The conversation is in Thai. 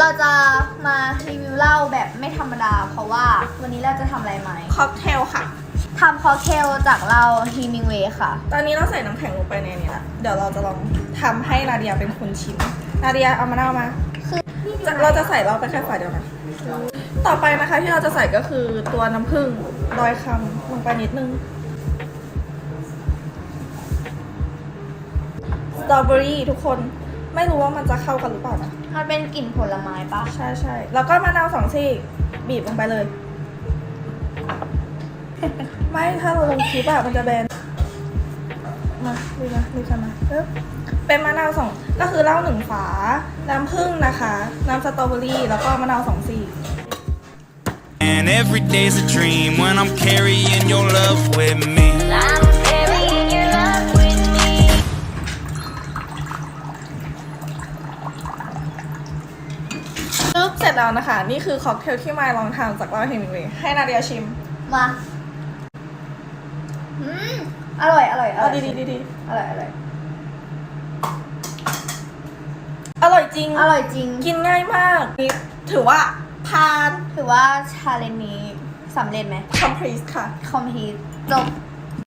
เราจะมารีวิวเหล้าแบบไม่ธรรมดา เพราะว่าวันนี้เราจะทำอะไรไหมค็อกเทลค่ะ ทำค็อกเทลจากเหล้าฮีมิงเวย์ค่ะ ตอนนี้เราใส่น้ำแข็งลงไปในนี้ละเดี๋ยวเราจะลองทำให้นาเดียเป็นคนชิม นาเดียเอามาเน่ามาคือจะเราจะใส่เราไปแค่ฝาเดียวนะต่อไปนะคะที่เราจะใส่ก็คือตัวน้ำผึ้งดอยคำลงไปนิดนึงสตรอเบอรี่ทุกคน ไม่รู้ว่ามันจะเข้ากันหรือเปล่านะมันเป็นกลิ่นผลไม้ปะใช่ใช่แล้วก็มะนาวสองซี่บีบลงไปเลย ไม่ถ้าเราลงคลิปอะมันจะแบนมาดูนะดูกันนะปึ๊บเป็นมะนาวสองก็คือเหล้าหนึ่งฝา น้ำผึ้งนะคะ น้ำสตรอเบอรี่แล้วก็มะนาวสองซี่ And every day's a dream when I'm carrying your love ปึ๊บเสร็จแล้วนะคะ นี่คือค็อกเทลที่มายลองทำจากเหล้าเฮมิงเวย์ให้นาเดียชิมมาอืมอร่อย อร่อย อร่เอาอยดีดีดีดีอร่อย อร่อย อร่อยจริง อร่อยจริง กินง่ายมากนี่ถือว่าทานถือว่าชาเลนจ์นี้สำเร็จไหมคอมพลีสค่ะ คอมพีจบ